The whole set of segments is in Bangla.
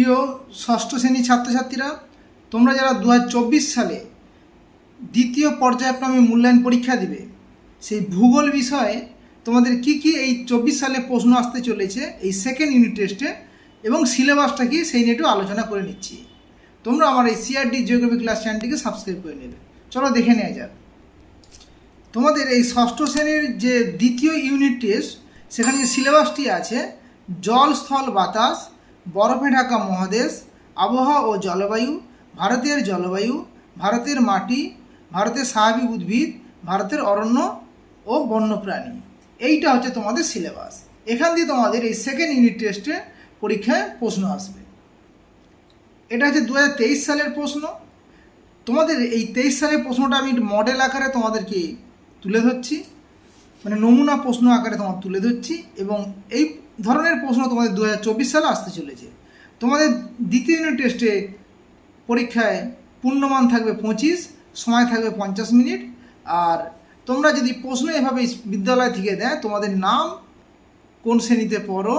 প্রিয় ষষ্ঠ শ্রেণি ছাত্রছাত্রীরা, তোমরা যারা দু হাজার চব্বিশ সালে দ্বিতীয় পর্যায়ক্রমে মূল্যায়ন পরীক্ষা দিবে, সেই ভূগোল বিষয়ে তোমাদের কি কি এই চব্বিশ সালে প্রশ্ন আসতে চলেছে, এই সেকেন্ড ইউনিট টেস্টে এবং সিলেবাসটা কি, সেই নিয়ে একটু আলোচনা করে নিচ্ছি। তোমরা আমার এই সিআরডি জিওগ্রাফি ক্লাস চ্যানেলটিকে সাবস্ক্রাইব করে নেবে। চলো দেখে নেওয়া যাক। তোমাদের এই ষষ্ঠ শ্রেণির যে দ্বিতীয় ইউনিট টেস্ট সেখানে যে সিলেবাসটি আছে, জল, স্থল, বাতাস বরফে ঢাকা মহাদেশ, আবহাওয়া ও জলবায়ু, ভারতের জলবায়ু, ভারতের মাটি, ভারতের স্বাভাবিক উদ্ভিদ, ভারতের অরণ্য ও বন্যপ্রাণী। এইটা হচ্ছে তোমাদের সিলেবাস। এখান দিয়ে তোমাদের এই সেকেন্ড ইউনিট টেস্টে পরীক্ষায় প্রশ্ন আসবে। এটা হচ্ছে দু হাজার তেইশ সালের প্রশ্ন। তোমাদের এই তেইশ সালের প্রশ্নটা আমি মডেল আকারে তোমাদেরকে তুলে ধরছি। মানে নমুনা প্রশ্ন আকারে তোমার তুলে ধরছি এবং এই ধরনের প্রশ্ন তোমাদের দু হাজার চব্বিশ সালে আসতে চলেছে। তোমাদের দ্বিতীয় ইউনিট টেস্টে পরীক্ষায় পূর্ণমান থাকবে পঁচিশ, সময় থাকবে পঞ্চাশ মিনিট। আর তোমরা যদি প্রশ্ন এভাবে বিদ্যালয় থেকে দেয়, তোমাদের নাম কোন শ্রেণীতে পড়ো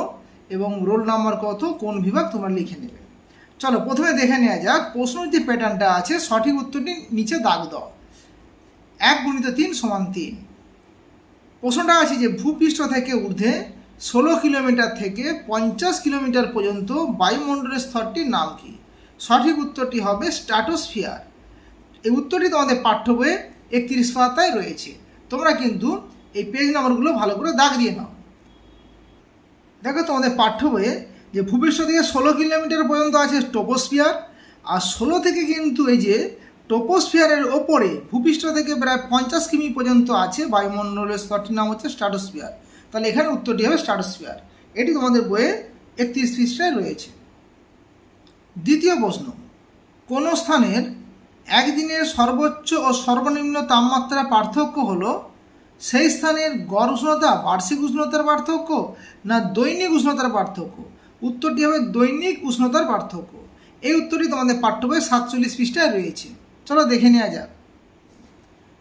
এবং রোল নাম্বার কত, কোন বিভাগ তোমরা লিখে নেবে। চলো, প্রথমে দেখে নেওয়া যাক প্রশ্ন যে প্যাটার্নটা আছে, সঠিক উত্তরটি নিচে দাগ দাও। এক গুণিত তিন সমান তিন। প্রশ্নটা আছে যে ভূপৃষ্ঠ থেকে ঊর্ধ্বে ষোলো কিলোমিটার থেকে পঞ্চাশ কিলোমিটার পর্যন্ত বায়ুমণ্ডলের স্তরটির নাম কি সঠিক উত্তরটি হবে স্ট্র্যাটোস্ফিয়ার। এই উত্তরটি তোমাদের পাঠ্য বইয়ে একত্রিশ পাতায় রয়েছে। তোমরা কিন্তু এই পেজ নাম্বারগুলো ভালো করে দাগ দিয়ে নাও। দেখো তোমাদের পাঠ্য বইয়ে যে ভূপৃষ্ঠ থেকে ষোলো কিলোমিটার পর্যন্ত আছে টোপোস্ফিয়ার, আর ষোলো থেকে কিন্তু এই যে টোপোস্ফিয়ারের ওপরে ভূপৃষ্ঠ থেকে প্রায় পঞ্চাশ কিমি পর্যন্ত আছে বায়ুমণ্ডলের স্তরটির নাম হচ্ছে স্ট্র্যাটোস্ফিয়ার। তাহলে এখানে উত্তরটি হবে স্ট্র্যাটোস্ফিয়ার এটি তোমাদের বইয়ে একত্রিশ পৃষ্ঠায় রয়েছে। দ্বিতীয় প্রশ্ন, কোন স্থানের একদিনের সর্বোচ্চ ও সর্বনিম্ন তাপমাত্রা পার্থক্য হল সেই স্থানের গড় উষ্ণতা, বার্ষিক উষ্ণতার পার্থক্য না দৈনিক উষ্ণতার পার্থক্য? উত্তরটি হবে দৈনিক উষ্ণতার পার্থক্য। এই উত্তরটি তোমাদের পাঠ্য বইয়ে সাতচল্লিশ পৃষ্ঠায় রয়েছে। চলো দেখে নেওয়া যাক।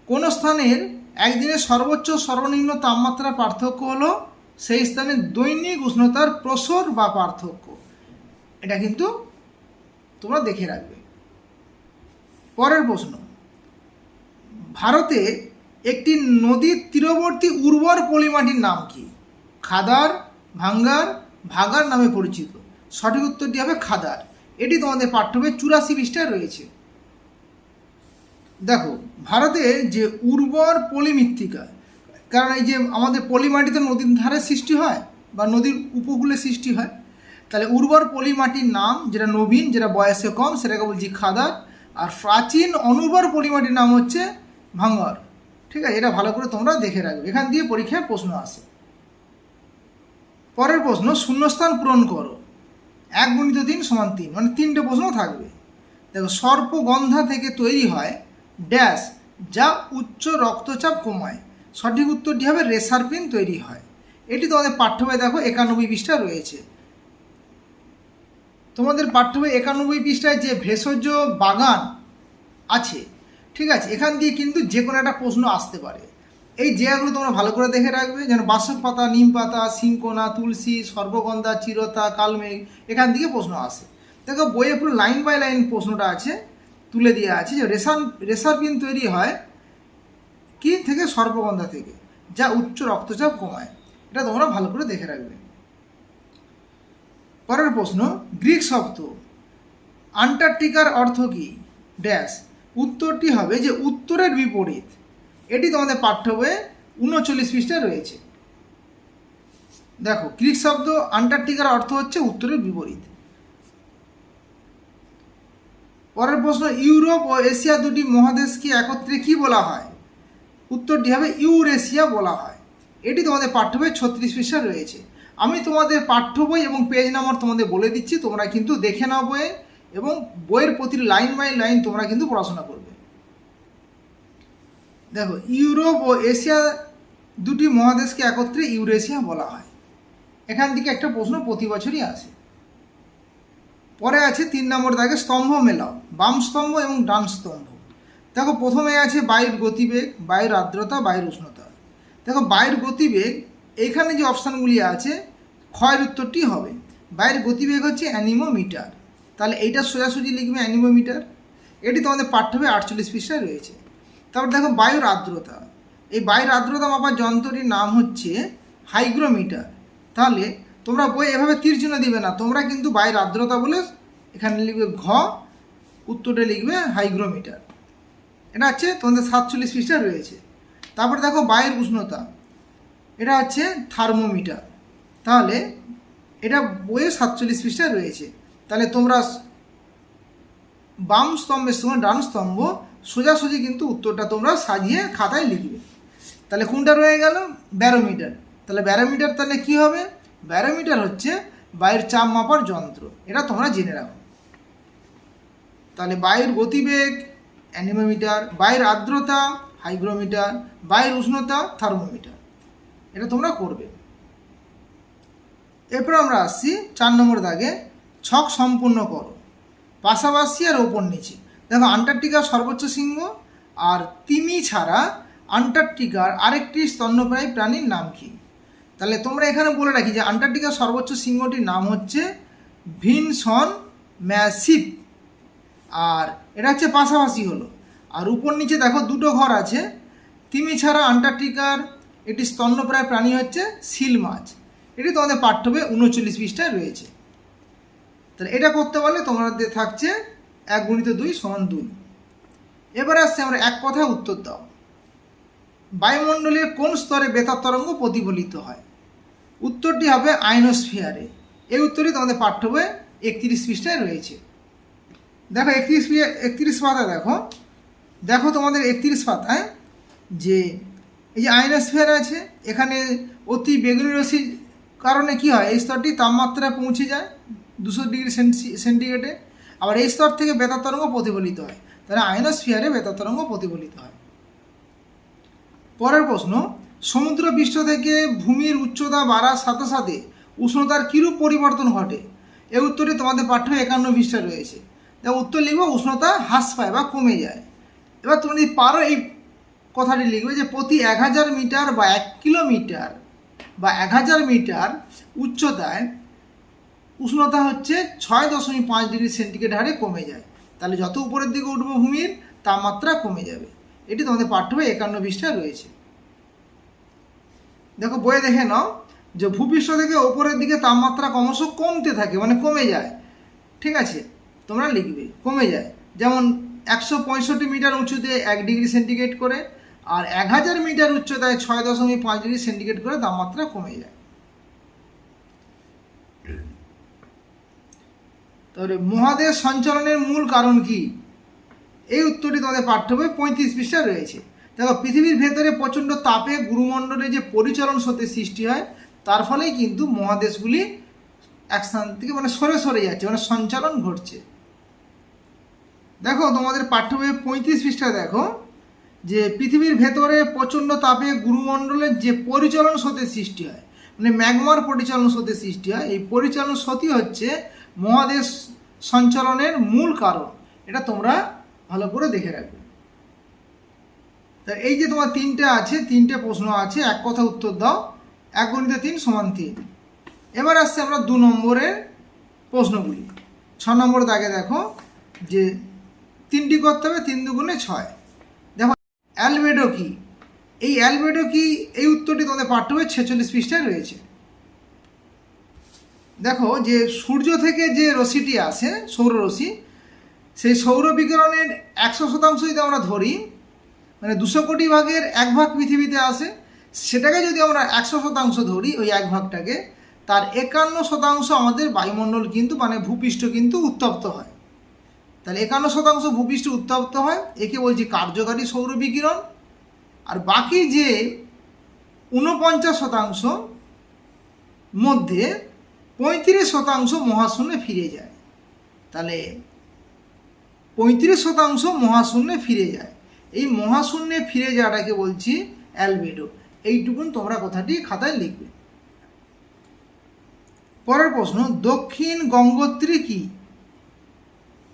কোন স্থানের একদিনের সর্বোচ্চ সর্বনিম্ন তাপমাত্রার পার্থক্য হলো সেই স্থানে দৈনিক উষ্ণতার প্রসর বা পার্থক্য। এটা কিন্তু তোমরা দেখে রাখবে। পরের প্রশ্ন। ভারতে একটি নদীর তীরবর্তী উর্বর পলিমাটির নাম কি? খাদার, ভাঙ্গার, ভাগার নামে পরিচিত। সঠিক উত্তরটি হবে খাদার। এটি তোমাদের পাঠ্যবই চুরাশি পৃষ্ঠায় রয়েছে। দেখো, ভারতে যে উর্বর পলিমৃত্তিকা, কারণ এই যে আমাদের পলিমাটিতে নদীর ধারে সৃষ্টি হয় বা নদীর উপকূলে সৃষ্টি হয়, তাহলে উর্বর পলিমাটির নাম যেটা নবীন, যেটা বয়সে কম, সেটাকে বলছি খাদার, আর প্রাচীন অনুর্বর পলিমাটির নাম হচ্ছে ভাঙ্গর ঠিক আছে? এটা ভালো করে তোমরা দেখে রাখবে। এখান দিয়ে পরীক্ষায় প্রশ্ন আসে। পরের প্রশ্ন, শূন্যস্থান পূরণ করো। এক গুণিত তিন সমান তিন মানে তিনটে প্রশ্ন থাকবে। দেখো, সর্পগন্ধা থেকে তৈরি হয় ড্যাশ, যা উচ্চ রক্তচাপ কমায়। সঠিক উত্তরটি হবে রেসারপিন তৈরি হয়। এটি তোমাদের পাঠ্য বই দেখো একানব্বই পৃষ্ঠা রয়েছে। তোমাদের পাঠ্য বই একানব্বই পৃষ্ঠায় যে ভেষজ বাগান আছে, ঠিক আছে, এখান দিয়ে কিন্তু যে কোনো একটা প্রশ্ন আসতে পারে। এই জায়গাগুলো তোমরা ভালো করে দেখে রাখবে, যেন বাসক পাতা, নিম পাতা, সিংকোনা, তুলসী, সর্বগন্ধা, চিরতা, কালমেঘ, এখান থেকে প্রশ্ন আসে। দেখো বইয়ে পুরো লাইন বাই লাইন প্রশ্নটা আছে। তুলে দেওয়া আছে যে রেসার রেসারপিন তৈরি হয় কি থেকে? সর্বগন্ধা থেকে, যা উচ্চ রক্তচাপ কমায়। এটা তোমরা ভালো করে দেখে রাখবে। পরের প্রশ্ন, গ্রিক শব্দ, আন্টার্কটিকার অর্থ কি? ড্যাশ, উত্তরটি হবে যে উত্তরের বিপরীত। এটি তোমাদের পাঠ্য বইয়ে উনচল্লিশ পৃষ্ঠায় রয়েছে। দেখো, গ্রিক শব্দ আন্টার্কটিকার অর্থ হচ্ছে উত্তরের বিপরীত। পরের প্রশ্ন, ইউরোপ ও এশিয়া দুটি মহাদেশকে একত্রে কি বলা হয়? উত্তরটি হবে ইউরেশিয়া বলা হয়। এটি তোমাদের পাঠ্য বই ছত্রিশ পৃষ্ঠা রয়েছে। আমি তোমাদের পাঠ্য বই এবং পেজ নাম্বার তোমাদের বলে দিচ্ছি, তোমরা কিন্তু দেখে নাও বইয়ে এবং বইয়ের প্রতি লাইন বাই লাইন তোমরা কিন্তু পড়াশোনা করবে। দেখো, ইউরোপ ও এশিয়া দুটি মহাদেশকে একত্রে ইউরেশিয়া বলা হয়। এখান থেকে একটা প্রশ্ন প্রতি বছরই আসে। পরে আছে তিন নম্বর দাগে স্তম্ভ মেলাও বাম স্তম্ভ এবং ডান স্তম্ভ। দেখো প্রথমে আছে বায়ুর গতিবেগ বায়ুর আর্দ্রতা বায়ুর উষ্ণতা। দেখো বায়ুর গতিবেগ, এখানে যে অপশানগুলি আছে, ক্ষয়ের উত্তরটি হবে। বায়ুর গতিবেগ হচ্ছে অ্যানিমোমিটার। তাহলে এইটা সোজাসুজি লিখবে অ্যানিমোমিটার। এটি তোমাদের পাঠ্য বই আটচল্লিশ পৃষ্ঠায় রয়েছে। তারপর দেখো বায়ুর আর্দ্রতা। এই বায়ুর আর্দ্রতা মাপার যন্ত্রটির নাম হচ্ছে হাইগ্রোমিটার। তাহলে তোমরা বই এভাবে তীর চিহ্ন দিবে না। তোমরা কিন্তু বায়ুর আর্দ্রতা বলে এখানে লিখবে ঘ, উত্তরটা লিখবে হাইগ্রোমিটার। এটা হচ্ছে তোমাদের সাতচল্লিশ পৃষ্ঠায় রয়েছে। তারপরে দেখো বায়ুর উষ্ণতা। এটা হচ্ছে থার্মোমিটার। তাহলে এটা বইয়ে সাতচল্লিশ পৃষ্ঠায় রয়েছে। তাহলে তোমরা বাম স্তম্ভের সঙ্গে ডান স্তম্ভ সোজাসুজি কিন্তু উত্তরটা তোমরা সাজিয়ে খাতায় লিখবে। তাহলে কোনটা রয়ে গেল? ব্যারোমিটার। তাহলে ব্যারোমিটার তাহলে কি হবে? ব্যারোমিটার হচ্ছে বায়ুর চাপ মাপার যন্ত্র। এটা তোমরা জেনে রাখো। তাহলে বায়ুর গতিবেগ, অ্যানিমোমিটার, বায়ুর আর্দ্রতা, হাইগ্রোমিটার, বায়ুর উষ্ণতা, থার্মোমিটার। এটা তোমরা করবে। এরপর আমরা আসছি চার নম্বর দাগে, ছক সম্পূর্ণ করো। পাশাপাশি আর ওপর নিচে। দেখো, আন্টার্কটিকার সর্বোচ্চ সিংহ আর তিমি ছাড়া আন্টার্কটিকার আরেকটি স্তন্যপ্রায়ী প্রাণীর নাম কি? তাহলে তোমরা এখানে বলে রাখি যে আন্টার্কটিকার সর্বোচ্চ সিংহটির নাম হচ্ছে ভিনসন ম্যাসিভ। আর এটা হচ্ছে পাশাপাশি হলো। আর উপর নিচে দেখো দুটো ঘর আছে। তিমি ছাড়া আন্টার্কটিকার একটি স্তন্যপ্রায় প্রাণী হচ্ছে সিল মাছ। এটি তোমাদের পাঠ্যবে উনচল্লিশ পৃষ্ঠায় রয়েছে। তাহলে এটা করতে পারলে তোমাদের থাকছে এক গুণিত দুই সমান দুই। এবার আসছে আমরা এক কথায় উত্তর দাও। বায়ুমণ্ডলের কোন স্তরে বেতার তরঙ্গ প্রতিফলিত হয়? উত্তরটি হবে আইনোস্ফিয়ারে। এই উত্তরটি তোমাদের পাঠ্য বইয়ে একত্রিশ পৃষ্ঠায় রয়েছে। দেখো একত্রিশ একত্রিশ পাতায় দেখো। দেখো তোমাদের একত্রিশ পাতায় যে এই যে আইনোস্ফিয়ার আছে, এখানে অতি বেগুনি রশ্মির কারণে কি হয়? এই স্তরটি তাপমাত্রায় পৌঁছে যায় দুশো ডিগ্রি সেন্টিগ্রেডে। আবার এই স্তর থেকে বেতার তরঙ্গ প্রতিফলিত হয়। তাহলে আইনোস্ফিয়ারে বেতার তরঙ্গ প্রতিফলিত হয়। পরের প্রশ্ন সমুদ্র পৃষ্ঠ থেকে ভূমির উচ্চতা বাড়ার সাথে সাথে উষ্ণতার কীরূপ পরিবর্তন ঘটে? এই উত্তরে তোমাদের পাঠ্য একান্ন পৃষ্ঠা রয়েছে। তা উত্তর লিখব, উষ্ণতা হ্রাস পায় বা কমে যায়। এবার তুমি যদি পারো এই কথাটি লিখবে যে প্রতি এক হাজার মিটার বা এক কিলোমিটার বা এক হাজার মিটার উচ্চতায় উষ্ণতা হচ্ছে ছয় দশমিক পাঁচ ডিগ্রি সেন্টিগ্রেড হারে কমে যায়। তাহলে যত উপরের দিকে উঠবো ভূমির, তাপমাত্রা কমে যাবে। এটি তোমাদের পাঠ্য একান্ন পৃষ্ঠায় রয়েছে। দেখো বয়ে দেখে নাও যে ভূপৃষ্ঠ থেকে ওপরের দিকে তাপমাত্রা ক্রমশ কমতে থাকে মানে কমে যায়। ঠিক আছে? তোমরা লিখবে, কমে যায়। যেমন একশো পঁয়ষট্টি মিটার উঁচুতে এক ডিগ্রি সেন্টিগ্রেড করে আর এক হাজার মিটার উচ্চতায় ছয় দশমিক পাঁচ ডিগ্রি সেন্টিগ্রেড করে তাপমাত্রা কমে যায়। তাহলে মহাদেশ সঞ্চালনের মূল কারণ কি? এই উত্তরটি তোমাদের পাঠ্য বই পঁয়ত্রিশ পৃষ্ঠা রয়েছে। দেখো, পৃথিবীর ভেতরে প্রচণ্ড তাপে গুরুমণ্ডলে যে পরিচলন স্রোতের সৃষ্টি হয়, তার ফলেই কিন্তু মহাদেশগুলি এক স্থান থেকে মানে সরে সরে যাচ্ছে মানে সঞ্চালন ঘটছে। দেখো, তোমাদের পাঠ্য পঁয়ত্রিশ পৃষ্ঠা দেখো যে পৃথিবীর ভেতরে প্রচণ্ড তাপে গুরুমণ্ডলের যে পরিচলন স্রোতের সৃষ্টি হয় মানে ম্যাগমার পরিচালন স্রোতের সৃষ্টি হয়, এই পরিচালন স্রোতই হচ্ছে মহাদেশ সঞ্চালনের মূল কারণ। এটা তোমরা ভালো করে দেখে রাখবে। তা এই যে তোমার তিনটে আছে, তিনটে প্রশ্ন আছে, এক কথা উত্তর দাও, এক গণিতে তিন সমান তিন। এবার আসছে আমরা দু নম্বরের প্রশ্নগুলি। ছ নম্বর দাগে দেখো যে তিনটি করতে হবে, তিন দুগুণে ছয়। দেখো, অ্যালবেডো কি? এই অ্যালবেডো কি? এই উত্তরটি তোমাদের পাঠ্য বই ছেচল্লিশ পৃষ্ঠায় রয়েছে। দেখো যে সূর্য থেকে যে রশ্মিটি আসে, সৌররশ্মি, সেই সৌর বিকিরণের একশো শতাংশ যদি আমরা ধরি মানে দুশো কোটি ভাগের এক ভাগ পৃথিবীতে আসে সেটাকে যদি আমরা একশো শতাংশ ধরি, ওই এক ভাগটাকে, তার একান্ন শতাংশ আমাদের বায়ুমণ্ডল কিন্তু মানে ভূপৃষ্ঠ কিন্তু উত্তপ্ত হয়। তাহলে একান্ন শতাংশ ভূপৃষ্ঠ উত্তপ্ত হয়, একে বলছি কার্যকারী সৌর বিকিরণ, আর বাকি যে ঊনপঞ্চাশ শতাংশ মধ্যে পঁয়ত্রিশ শতাংশ মহাশূন্যে ফিরে যায়। তাহলে পঁয়ত্রিশ শতাংশ মহাশূন্যে ফিরে যায়। এই মহাশূন্যে ফিরে যাওয়াটাকে বলছি অ্যালবেডো। এইটুকুন তোমরা কথাটি খাতায় লিখবে। পরের প্রশ্ন, দক্ষিণ গঙ্গোত্রী কি?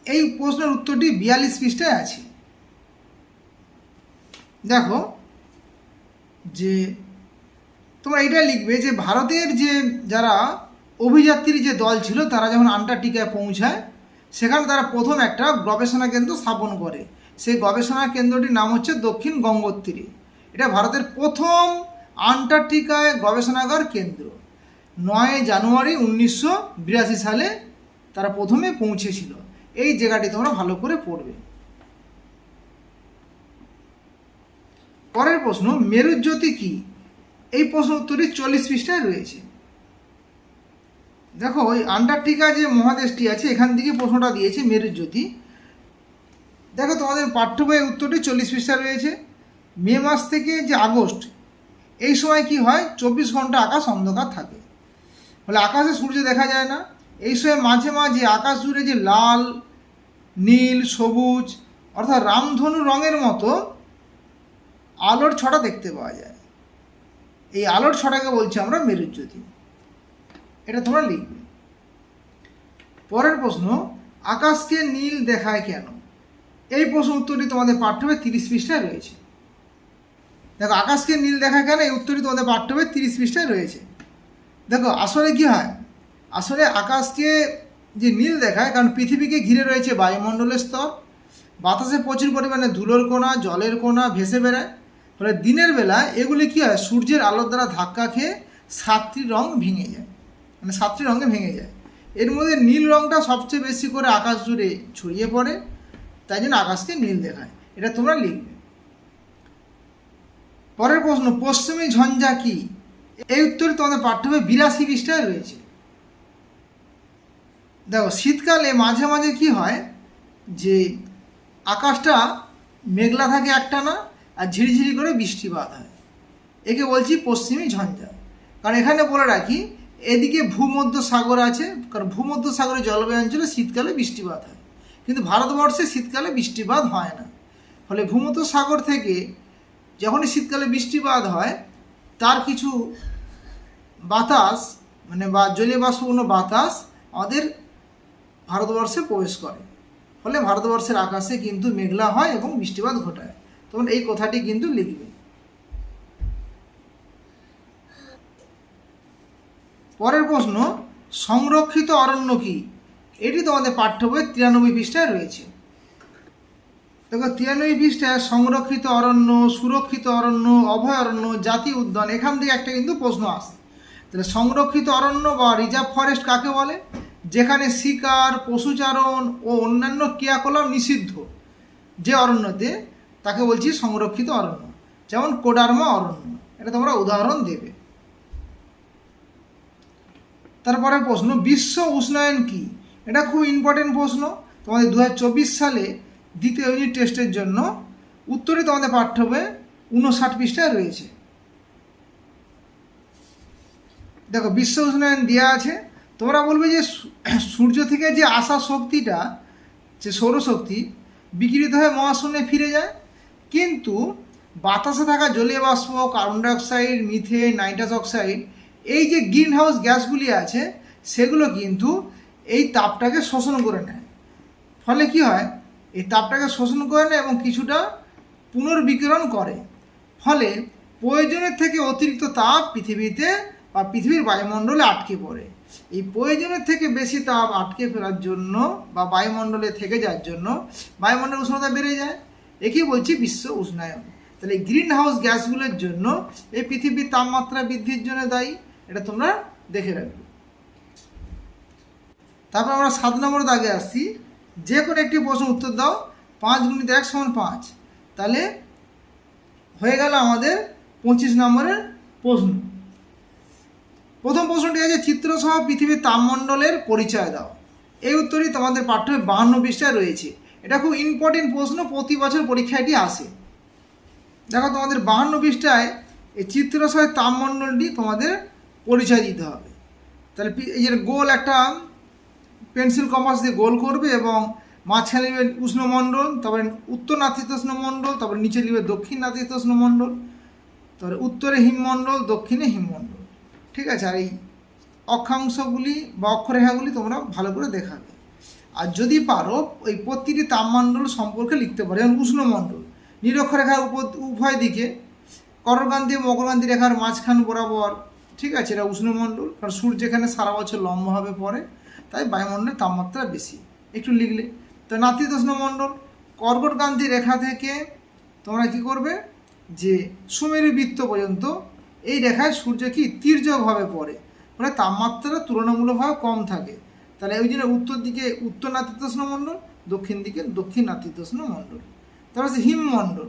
এই প্রশ্নের উত্তরটি বিয়াল্লিশ পৃষ্ঠায় আছে। দেখো যে তোমরা এটা লিখবে যে ভারতের যে যারা অভিযাত্রীর যে দল ছিল, তারা যখন আন্টার্কটিকায় পৌঁছায়, সেখানে তারা প্রথম একটা গবেষণা কেন্দ্র স্থাপন করে। সেই গবেষণা কেন্দ্রটির নাম হচ্ছে দক্ষিণ গঙ্গোত্রী। এটা ভারতের প্রথম আন্টার্কটিকায় গবেষণাগার কেন্দ্র। নয় জানুয়ারি উনিশশো বিরাশি সালে তারা প্রথমে পৌঁছেছিল। এই জায়গাটি তোমরা ভালো করে পড়বে। পরের প্রশ্ন, মেরুজ্যোতি কি? এই প্রশ্ন উত্তরটি চল্লিশ পৃষ্ঠায় রয়েছে। দেখো, ওই আন্টার্কটিকা যে মহাদেশটি আছে, এখান থেকে প্রশ্নটা দিয়েছে মেরুজ্যোতি। দেখো তোমাদের পাঠ্য বইয়ের উত্তরটি চল্লিশ পৃষ্ঠা রয়েছে। মে মাস থেকে যে আগস্ট, এই সময় কি হয়? চব্বিশ ঘণ্টা আকাশ অন্ধকার থাকে। ফলে আকাশে সূর্য দেখা যায় না। এই সময় মাঝে মাঝে আকাশ জুড়ে যে লাল, নীল, সবুজ, অর্থাৎ রামধনু রঙের মতো আলোর ছটা দেখতে পাওয়া যায়। এই আলোর ছটাকে বলছি আমরা মেরুজ্যোতি। এটা তোমরা লিখবে। পরের প্রশ্ন, আকাশকে নীল দেখায় কেন? এই প্রশ্ন উত্তরটি তোমাদের পাঠ্যবে তিরিশ পৃষ্ঠায় রয়েছে। দেখো, আকাশকে নীল দেখায় কেন এই উত্তরটি তোমাদের পাঠ্যবে তিরিশ পৃষ্ঠায় রয়েছে। দেখো, আসলে কি হয়? আসলে আকাশকে যে নীল দেখায়, কারণ পৃথিবীকে ঘিরে রয়েছে বায়ুমণ্ডলের স্তর, বাতাসে প্রচুর পরিমাণে ধুলোর কোনা জলের কোনা ভেসে বেড়ায়। ফলে দিনের বেলা এগুলি কী হয়? সূর্যের আলোর দ্বারা ধাক্কা খেয়ে সাতটি রং ভেঙে যায়। মানে সাতটি রঙে ভেঙে যায়। এর মধ্যে নীল রঙটা সবচেয়ে বেশি করে আকাশ জুড়ে ছড়িয়ে পড়ে। তাই জন্য আকাশকে নীল দেখায়। এটা তোমরা লিখবে। পরের প্রশ্ন, পশ্চিমী ঝঞ্ঝা কি? এই উত্তরে তোমাদের পাঠ্যবে বিরাশি পৃষ্ঠায় রয়েছে। দেখো, শীতকালে মাঝে মাঝে কি হয় যে আকাশটা মেঘলা থাকে একটানা আর ঝিরিঝিরি করে বৃষ্টিপাত হয়। একে বলছি পশ্চিমী ঝঞ্ঝা। কারণ এখানে বলে রাখি, এদিকে ভূমধ্য সাগর আছে, কারণ ভূমধ্য সাগরের জলবায়ু অঞ্চলে শীতকালে বৃষ্টিপাত হয়। কিন্তু ভারতবর্ষে শীতকালে বৃষ্টিপাত হয় না। ফলে ভূমধ্য সাগর থেকে যখনই শীতকালে বৃষ্টিপাত হয়, তার কিছু বাতাস মানে বা জলীয় বাষ্পপূর্ণ বাতাস আমাদের ভারতবর্ষে প্রবেশ করে। ফলে ভারতবর্ষের আকাশে কিন্তু মেঘলা হয় এবং বৃষ্টিপাত ঘটায়। তখন এই কথাটি কিন্তু লিখবে। পরের প্রশ্ন, সংরক্ষিত অরণ্য কি? এটি তোমাদের পাঠ্য বইয়ের তিরানব্বই পৃষ্ঠায় রয়েছে। দেখো, তিরানব্বই পৃষ্ঠায় সংরক্ষিত অরণ্য, সুরক্ষিত অরণ্য অভয়ারণ্য জাতীয় উদ্যান, এখান থেকে একটা কিন্তু প্রশ্ন আসে। তাহলে সংরক্ষিত অরণ্য বা রিজার্ভ ফরেস্ট কাকে বলে? যেখানে শিকার, পশুচারণ ও অন্যান্য ক্রিয়াকলাপ নিষিদ্ধ। যে অরণ্যতে, তাকে বলছি সংরক্ষিত অরণ্য। যেমন কোডারমা অরণ্য, এটা তোমরা উদাহরণ দেবে। তারপরে প্রশ্ন, বিশ্ব উষ্ণায়ন কি? এটা খুব ইম্পর্টেন্ট প্রশ্ন। তোমাদের দু হাজার চব্বিশ সালে দ্বিতীয় ইউনিট টেস্টের জন্য উত্তরে তোমাদের পাঠ্য বইয়ে উনষাট পৃষ্ঠায় রয়েছে। দেখো, বিশ্ব উষ্ণায়ন দেওয়া আছে। তোমরা বলবে যে সূর্য থেকে যে আসা শক্তিটা, যে সৌরশক্তি বিকৃত হয়ে মহাশূন্যে ফিরে যায়। কিন্তু বাতাসে থাকা জলীয় বাষ্প carbon dioxide methane nitrous oxide এই যে গ্রিন হাউস গ্যাসগুলি আছে, সেগুলো কিন্তু এই তাপটাকে শোষণ করে নেয়। ফলে কি হয়? এই তাপটাকে শোষণ করে নেয় এবং কিছুটা পুনর্বিকিরণ করে। ফলে প্রয়োজনের থেকে অতিরিক্ত তাপ পৃথিবীতে বা পৃথিবীর বায়ুমণ্ডলে আটকে পড়ে। এই প্রয়োজনের থেকে বেশি তাপ আটকে ফেলার জন্য বা বায়ুমণ্ডলে থেকে যাওয়ার জন্য বায়ুমণ্ডলের উষ্ণতা বেড়ে যায়। একেই বলছি বিশ্ব উষ্ণায়ন। তাহলে গ্রিন হাউস গ্যাসগুলোর জন্য এই পৃথিবীর তাপমাত্রা বৃদ্ধির জন্য দায়ী। এটা তোমরা দেখে রাখবে। তারপর আমরা সাত নম্বর দাগে আসছি। যে কোনো একটি প্রশ্ন উত্তর দাও, পাঁচ গুণিত এক সমান পাঁচ। তাহলে হয়ে গেল আমাদের পঁচিশ নম্বরের প্রশ্ন। প্রথম প্রশ্নটি আছে, চিত্রসহ পৃথিবীর তাপমণ্ডলের পরিচয় দাও। এই উত্তরই তোমাদের পাঠ্য বাহান্ন পৃষ্ঠায় রয়েছে। এটা খুব ইম্পর্টেন্ট প্রশ্ন, প্রতি বছর পরীক্ষায় এটি আসে। দেখো তোমাদের বাহান্ন পৃষ্ঠায় এই চিত্রসহ তাপমণ্ডলটি তোমাদের পরিচয় দিতে হবে। তাহলে এই যে গোল একটা পেন্সিল কম্পাস দিয়ে গোল করবে এবং মাঝখানে নেবে উষ্ণমণ্ডল, তারপরে উত্তর নাতিশীতোষ্ণ মণ্ডল, তারপরে নিচে নেবে দক্ষিণ নাতিশীতোষ্ণ মণ্ডল, তারপরে উত্তরে হিমমণ্ডল, দক্ষিণে হিমমণ্ডল। ঠিক আছে, আর এই অক্ষাংশগুলি বা অক্ষরেখাগুলি তোমরা ভালো করে দেখাবে। আর যদি পারো, ওই প্রতিটি তাপমণ্ডল সম্পর্কে লিখতে পারো, যেমন উষ্ণমণ্ডল। নিরক্ষরেখার উপ, উভয় দিকে করগান্তি মকরগান্তি রেখার মাঝখান বরাবর, ঠিক আছে, এটা উষ্ণমণ্ডল, কারণ সূর্য এখানে সারা বছর লম্বাভাবে পড়ে। তাই বায়ুমণ্ডলের তাপমাত্রা বেশি। একটু লিখলে। তো নাতিদোষ্ণ মণ্ডল কর্কটকান্তি রেখা থেকে তোমরা কি করবে? যে সুমেরু বৃত্ত পর্যন্ত এই রেখায় সূর্য কি তীর্যকভাবে পড়ে। মানে তাপমাত্রা তুলনামূলকভাবে কম থাকে। তাহলে ওই জন্য উত্তর দিকে উত্তর নাতিদোষ্ণ মণ্ডল, দক্ষিণ দিকে দক্ষিণ নাতিদোষ্ণ মণ্ডল। তারপর হচ্ছে হিমমণ্ডল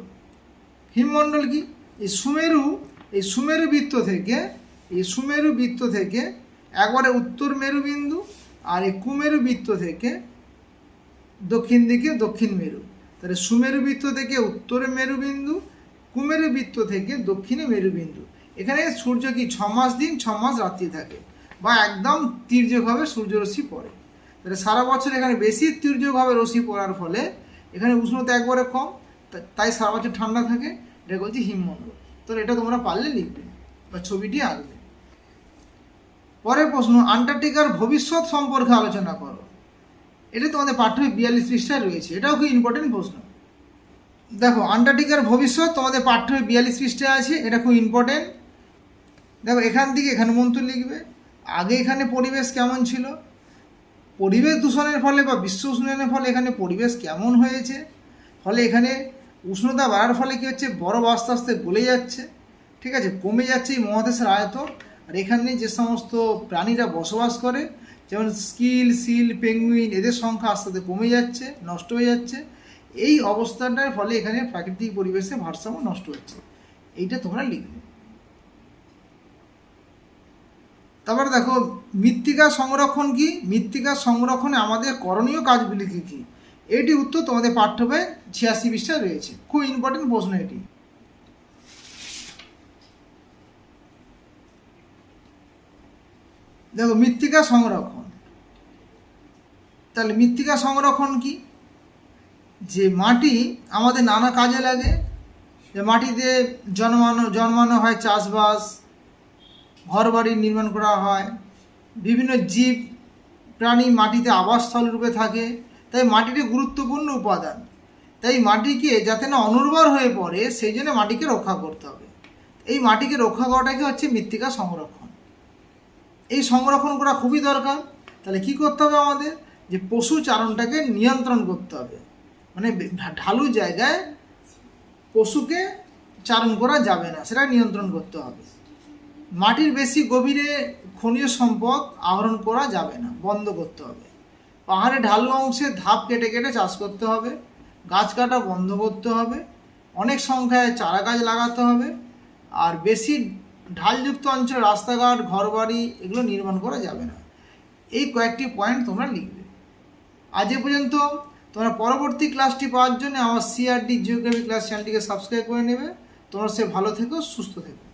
হিমমণ্ডল কি? এই সুমেরু এই সুমেরু বৃত্ত থেকে, এই সুমেরু বৃত্ত থেকে একবারে উত্তর মেরুবিন্দু আর এই কুমেরু বৃত্ত থেকে দক্ষিণ দিকে দক্ষিণ মেরু। তাহলে সুমেরু বৃত্ত থেকে উত্তরে মেরুবিন্দু কুমেরু বৃত্ত থেকে দক্ষিণে মেরুবিন্দু এখানে সূর্য কি ছ মাস দিন ছ মাস রাত্রি থাকে বা একদম তীর্যকভাবে সূর্যরশ্মি পড়ে। তাহলে সারা বছর এখানে বেশি তীর্যকভাবে রশ্মি পড়ার ফলে এখানে উষ্ণতা একবারে কম তাই সারা বছর ঠান্ডা থাকে এটা বলছি হিমমণ্ডল তো এটা তোমরা পারলে লিখবে বা ছবিটি আঁকবে। পরের প্রশ্ন, আন্টার্কটিকার ভবিষ্যৎ সম্পর্কে আলোচনা করো। এটা তোমাদের পাঠ্য বিয়াল্লিশ পৃষ্ঠায় রয়েছে, এটাও খুব ইম্পর্টেন্ট প্রশ্ন। দেখো, আন্টার্কটিকার ভবিষ্যৎ তোমাদের পাঠ্য বিয়াল্লিশ পৃষ্ঠায় আছে, এটা খুব ইম্পর্টেন্ট দেখো, এখান থেকে এখানে মন্ত্র লিখবে। আগে এখানে পরিবেশ কেমন ছিল? পরিবেশ দূষণের ফলে বা বিশ্ব উষ্ণায়নের ফলে এখানে পরিবেশ কেমন হয়েছে? ফলে এখানে উষ্ণতা বাড়ার ফলে কী হচ্ছে? বরফ আস্তে আস্তে গলে যাচ্ছে। ঠিক আছে, কমে যাচ্ছে এই মহাদেশের আয়তন। আর এখানে যে সমস্ত প্রাণীরা বসবাস করে, যেমন স্কিল, সিল, পেঙ্গুইন, এদের সংখ্যা আস্তে আস্তে কমে যাচ্ছে, নষ্ট হয়ে যাচ্ছে। এই অবস্থাটার ফলে এখানে প্রাকৃতিক পরিবেশে ভারসাম্য নষ্ট হচ্ছে। এইটা তোমরা লিখবে। তারপরে দেখো, মৃত্তিকা সংরক্ষণ কি? মৃত্তিকা সংরক্ষণে আমাদের করণীয় কাজগুলি কী কী? এটি উত্তর তোমাদের পাঠ্য ছিয়াশি পৃষ্ঠায় রয়েছে। খুব ইম্পর্টেন্ট প্রশ্ন এটি। দেখো মৃত্তিকা সংরক্ষণ। তাহলে মৃত্তিকা সংরক্ষণ কি? যে মাটি আমাদের নানা কাজে লাগে। যে মাটিতে জন্মানো জন্মানো হয় চাষবাস ঘর বাড়ি নির্মাণ করা হয়। বিভিন্ন জীব, প্রাণী মাটিতে আবাসস্থল রূপে থাকে। তাই মাটিটি গুরুত্বপূর্ণ উপাদান। তাই মাটিকে যাতে না অনুর্বর হয়ে পড়ে, সেই জন্য মাটিকে রক্ষা করতে হবে। এই মাটিকে রক্ষা করাটাকে হচ্ছে মৃত্তিকা সংরক্ষণ। এই সংরক্ষণ করা খুবই দরকার। তাহলে কি করতে হবে আমাদের? যে পশু চারণটাকে নিয়ন্ত্রণ করতে হবে। মানে ঢালু জায়গায় পশুকে চারণ করা যাবে না, সেটা নিয়ন্ত্রণ করতে হবে। মাটির বেশি গভীরে খনিজ সম্পদ আহরণ করা যাবে না, বন্ধ করতে হবে। পাহাড়ে ঢালু অংশে ধাপ কেটে কেটে চাষ করতে হবে, গাছ কাটা বন্ধ করতে হবে, অনেক সংখ্যায় চারা গাছ লাগাতে হবে, আর বেশি ঢালযুক্ত অঞ্চলে রাস্তাঘাট, ঘরবাড়ি এগুলো নির্মাণ করা যাবে না। এই কয়েকটি পয়েন্ট তোমরা লিখবে। আজ এ পর্যন্ত তোমরা পরবর্তী ক্লাসটি পাওয়ার জন্য আমার সিআরডি জিওগ্রাফি ক্লাস চ্যানেলটিকে সাবস্ক্রাইব করে নেবে। তোমরা সে ভালো থেকো, সুস্থ থেকো।